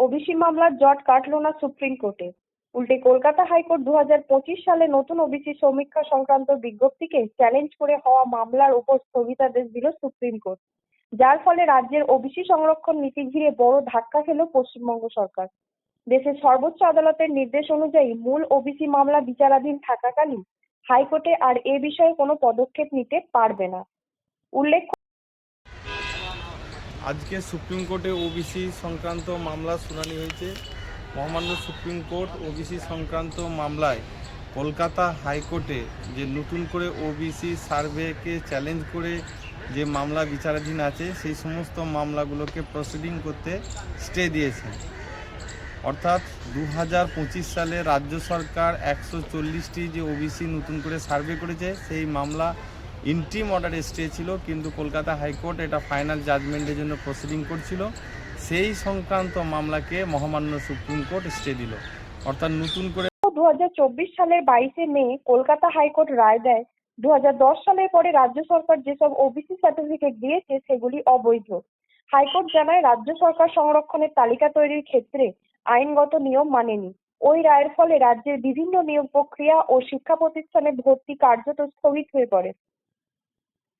OBC মামলার জট কাটল না সুপ্রিম কোর্টে। উল্টে কলকাতা হাইকোর্ট দু সালে নতুন ওবিসি সমীক্ষা সংক্রান্ত বিজ্ঞপ্তিকে চ্যালেঞ্জ করে হওয়া মামলার উপর স্থগিতাদেশ দিল সুপ্রিম কোর্ট। যার ফলে রাজ্যের ওবিসি সংরক্ষণ নীতি ঘিরে বড় ধাক্কা খেল পশ্চিমবঙ্গ সরকার। দেশের সর্বোচ্চ আদালতের নির্দেশ অনুযায়ী মূল ওবিসি মামলা বিচারাধীন থাকাকালীন হাইকোর্টে আর এ বিষয়ে কোনো পদক্ষেপ নিতে পারবে না। উল্লেখ আজকে সুপ্রিম কোর্টে ওবিসি সংক্রান্ত মামলা শুনানি হয়েছে। মহামান্য সুপ্রিম কোর্ট ওবিসি সংক্রান্ত মামলায় কলকাতা হাইকোর্টে যে নতুন করে ওবিসি সার্ভেকে চ্যালেঞ্জ করে যে মামলা বিচারাধীন আছে, সেই সমস্ত মামলাগুলোকে প্রসিডিং করতে স্টে দিয়েছে। অর্থাৎ দু হাজার পঁচিশ সালে রাজ্য সরকার একশো চল্লিশটি যে ওবিসি নতুন করে সার্ভে করেছে, সেই মামলা ইন্টিম অর্ডার স্টে ছিল, কিন্তু কলকাতা হাইকোর্ট এটা ফাইনাল জাজমেন্টের জন্য প্রসিডিং করছিল। সেই সংক্রান্ত মামলাকে মহামান্য সুপ্রিম কোর্ট স্টে দিল। অর্থাৎ নতুন করে দু সালের বাইশে মে কলকাতা হাইকোর্ট রায় দেয়। দুই হাজার দশ সালের পরে রাজ্য সরকার যেসব ওবিসি সার্টিফিকেট দিয়েছে, সেগুলি অবৈধ। হাইকোর্ট জানায় রাজ্য সরকার সংরক্ষণের তালিকা তৈরির ক্ষেত্রে আইনগত নিয়ম মানেনি। ওই রায়ের ফলে রাজ্যের বিভিন্ন নিয়োগ প্রক্রিয়া ও শিক্ষা প্রতিষ্ঠানে ভর্তি কার্যত স্থগিত হয়ে পড়ে।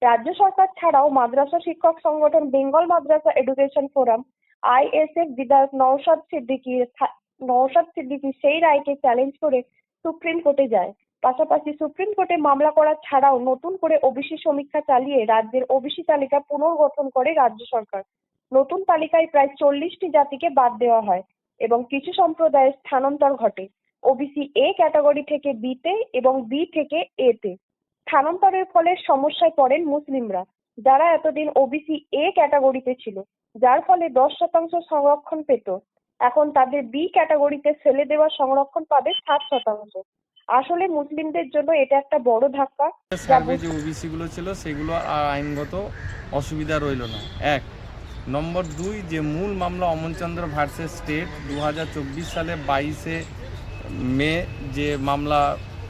রাজ্য সরকার ছাড়াও মাদ্রাসা শিক্ষক সংগঠন বেঙ্গল মাদ্রাসা এডুকেশন ফোরাম, আইএসএফ বিধায়ক নওশাদ সিদ্দিকী নওশাদ সিদ্দিকী সেই রায়কে চ্যালেঞ্জ করে সুপ্রিম কোর্টে যায়। পাশাপাশি সুপ্রিম কোর্টে মামলা করা ছাড়াও নতুন করে ওবিসি সমীক্ষা চালিয়ে রাজ্যের ওবিসি তালিকা পুনর্গঠন করে রাজ্য সরকার। নতুন তালিকায় প্রায় চল্লিশটি জাতিকে বাদ দেওয়া হয় এবং কিছু সম্প্রদায়ের স্থানান্তর ঘটে। ওবিসি এ ক্যাটাগরি থেকে বিতে এবং বি থেকে এতে স্থানান্তরের ফলে সমস্যায় পড়েন মুসলিমরা যারা এতদিন ওবিসি এ ক্যাটাগরিতে ছিল যার ফলে দশ শতাংশ সংরক্ষণ পেত। এখন তাদের বি ক্যাটাগরিতে ফেলে দেওয়া সংরক্ষণ পাবে সাত শতাংশ। আসলে মুসলিমদের জন্য এটা একটা বড় ধাক্কা। সার্ভে যে ওবিসি গুলো ছিল সেগুলো আর আইনগত অসুবিধা রইল না। এক নম্বর দুই যে মূল মামলা অমনচন্দ্র ভার্সেস স্টেট দু হাজার চব্বিশ সালে বাইশে মে যে মামলা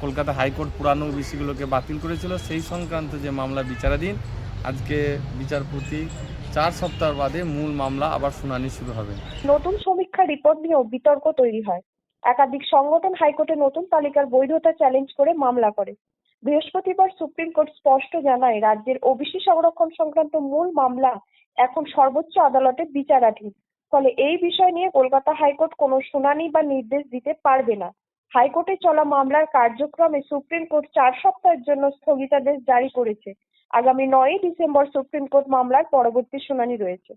কলকাতা হাইকোর্ট পুরানো ওবিসিগুলোকে বাতিল করেছিল। সেই সংক্রান্ত যে মামলা বিচারাধীন, আজকে বিচারপতি চার সপ্তাহ বাদে মূল মামলা আবার শুনানি শুরু হবে। নতুন সমীক্ষা রিপোর্ট নিয়েও বিতর্ক তৈরি হয়। একাধিক সংগঠন হাইকোর্টে নতুন তালিকার বৈধতা চ্যালেঞ্জ করে মামলা করে। বৃহস্পতিবার সুপ্রিম কোর্ট স্পষ্ট জানায়, রাজ্যের ওবিসি সংরক্ষণ সংক্রান্ত মূল মামলা এখন সর্বোচ্চ আদালতে বিচারাধীন। ফলে এই বিষয় নিয়ে কলকাতা হাইকোর্ট কোনো শুনানি বা নির্দেশ দিতে পারবে না। হাইকোর্টে চলা মামলার কার্যক্রমে সুপ্রিম কোর্ট চার সপ্তাহের জন্য স্থগিতাদেশ জারি করেছে। আগামী নয়ই ডিসেম্বর সুপ্রিম কোর্ট মামলার পরবর্তী শুনানি রয়েছে।